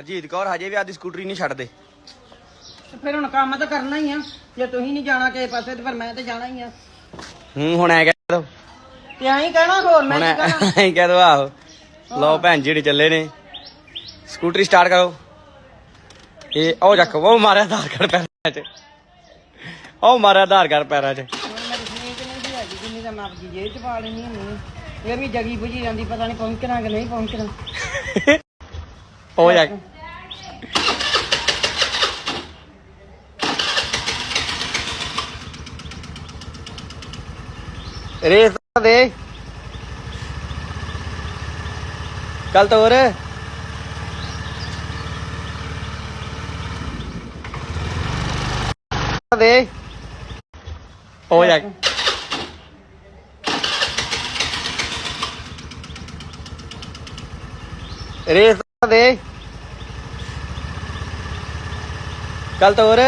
ਹਰਜੀਤ ਕੌਰ ਹਜੇ ਵੀ ਆਦੀ ਸਕੂਟਰੀ ਨਹੀਂ ਛੱਡਦੇ। ਤੇ ਫਿਰ ਹੁਣ ਕੰਮ ਤਾਂ ਕਰਨਾ ਹੀ ਆ। ਜੇ ਤੁਸੀਂ ਨਹੀਂ ਜਾਣਾ ਕਿਸੇ ਪਾਸੇ ਤੇ ਫਿਰ ਮੈਂ ਤੇ ਜਾਣਾ ਹੀ ਆ। ਹੂੰ ਹੁਣ ਐ ਕਹਿ ਦੋ। ਤੇ ਐਂ ਕਹਿਣਾ ਹੋਰ ਮੈਂ ਹੁਣ ਕੀ ਕਹਿਣਾ? ਐ ਕਹਿ ਦੋ ਆਹੋ। ਲਓ ਭੈਣ ਜਿਹੜੇ ਚੱਲੇ ਨੇ। ਸਕੂਟਰੀ ਸਟਾਰਟ ਕਰੋ। ਇਹ ਉਹ ਜੱਕ ਉਹ ਮਾਰਿਆ ਆਧਾਰ ਕਾਰਡ ਪੈਰਾਂ 'ਚ। ਉਹ ਮਾਰਿਆ ਆਧਾਰ ਕਾਰਡ ਪੈਰਾਂ 'ਚ। ਹੁਣ ਮੇਰੀ ਸਨੀਕ ਨਹੀਂ ਸੀ ਹੈਗੀ ਜਿੰਨੀ ਦਾ ਮੈਂ ਆਪਣੀ ਜੇਬ ਚ ਪਾ ਲੈਣੀ ਹੁੰਦੀ ਇਹ ਵੀ ਜਗੀ ਬੁਝੀ ਜਾਂਦੀ ਪਤਾ ਨਹੀਂ ਪਹੁੰਚਣਾ ਕਿ ਨਹੀਂ ਪਹੁੰਚਣਾ। ਉਹ ਜਾ ਰੇਸ ਤਾਂ ਦੇ। ਚੱਲ ਤੋਰ ਦੇ। ਹੋ ਜਾ। ਰੇਸ ਤਾਂ ਦੇ। ਚੱਲ ਤੋਰ